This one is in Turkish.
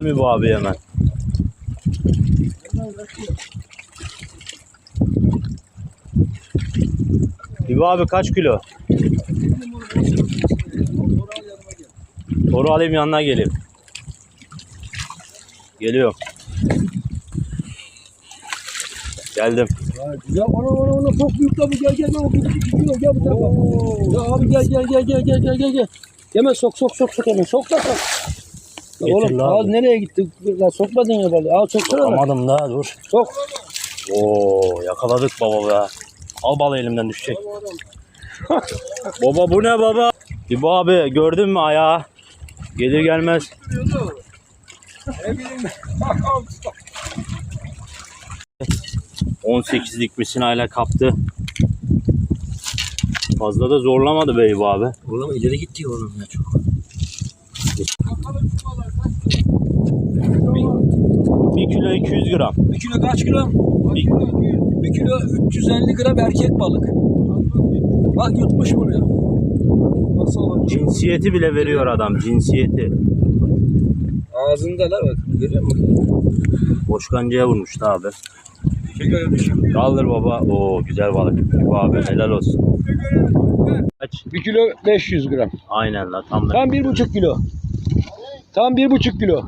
mi bu abi hemen? İbo abi kaç kilo? Toru alayım yanına geleyim. Geliyorum. Geldim. Ya ona ona ona çok büyük la bu gel gel o küçük gidiyor gel bu tarafa. Ya abi gel gel gel gel gel gel gel gel. Hemen sok sok sok sok hemen sok da sok. Oğlum abi. nereye gitti? Ya sokmadın ya balığı. Al soksana. hemen. Alamadım da dur. Sok. Oo yakaladık baba be. Al balı elimden düşecek. baba bu ne baba? İbo abi gördün mü ayağı? Gelir gelmez. Ne bileyim. 18'lik misinayla kaptı. Fazla da zorlamadı be İbo abi. Oğlum ileri gitti oğlum ya çok. Bir kilo 200 gram. Bir kilo kaç kilo? Bir, kilo 350 gram erkek balık. Bak yutmuş bunu ya. Nasıl cinsiyeti bile veriyor adam cinsiyeti. Ağzında la bak. Görüyor musun? Boşkancaya vurmuştu abi. Şeker düşüyor. Kaldır baba. Oo güzel balık. İbo abi helal olsun. Kaç? 1 kilo 500 gram. Aynen la tam da. Tam bir buçuk kilo. Tam bir buçuk kilo.